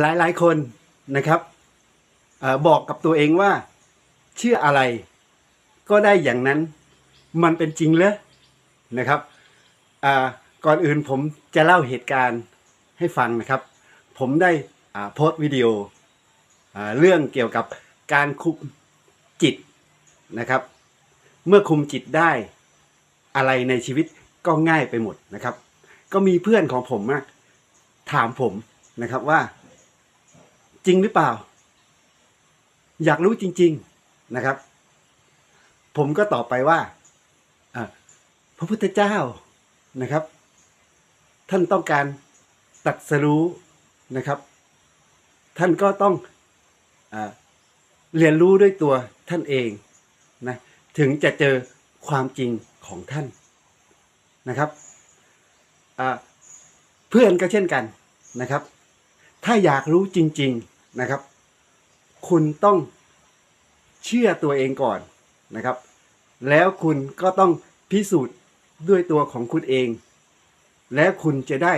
หลายหลายๆคนนะครับอบอกกับตัวเองว่า เชื่ออะไรก็ได้อย่างนั้นมันเป็นจริงเหรอนะครับก่อนอื่นผมจะเล่าเหตุการณ์ให้ฟังนะครับ ผมได้โพสต์วิดีโออเรื่องเกี่ยวกับการคุมจิตนะครับ เมื่อคุมจิตได้อะไรในชีวิตก็ง่ายไปหมดนะครับ ก็มีเพื่อนของผมอะถามผมนะครับว่า จริงหรือเปล่า อยากรู้จริง ๆนะครับ ผมก็ตอบไปว่าพระพุทธเจ้านะครับ ท่านต้องการตัดสรู้นะครับ ท่านก็ต้องอเรียนรู้ด้วยตัวท่านเองนะถึงจะเจอความจริงของท่านนะครับเพื่อนก็เช่นกันนะครับ ถ้าอยากรู้จริง ๆ นะครับ คุณต้องเชื่อตัวเองก่อนนะครับ แล้วคุณก็ต้องพิสูจน์ด้วยตัวของคุณเอง และคุณจะได้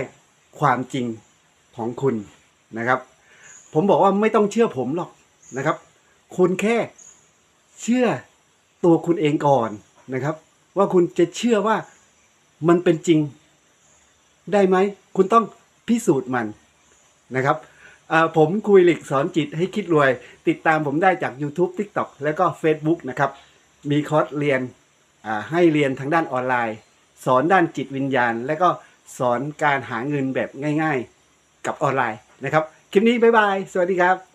ความจริงของคุณนะครับ ผมบอกว่าไม่ต้องเชื่อผมหรอกนะครับ คุณแค่เชื่อตัวคุณเองก่อนนะครับ ว่าคุณจะเชื่อว่ามันเป็นจริงได้ไหม คุณต้องพิสูจน์มันนะครับ ผมคุยหลิกสอนจิตให้คิดรวย ติดตามผมได้จาก YouTube TikTok แล้วก็ Facebook นะครับ มีคอร์สเรียนอ่าให้เรียนทางด้านออนไลน์ สอนด้านจิตวิญญาณ และก็สอนการหาเงินแบบง่าย ๆ กับออนไลน์นะครับ คลิปนี้บ๊ายบาย สวัสดีครับ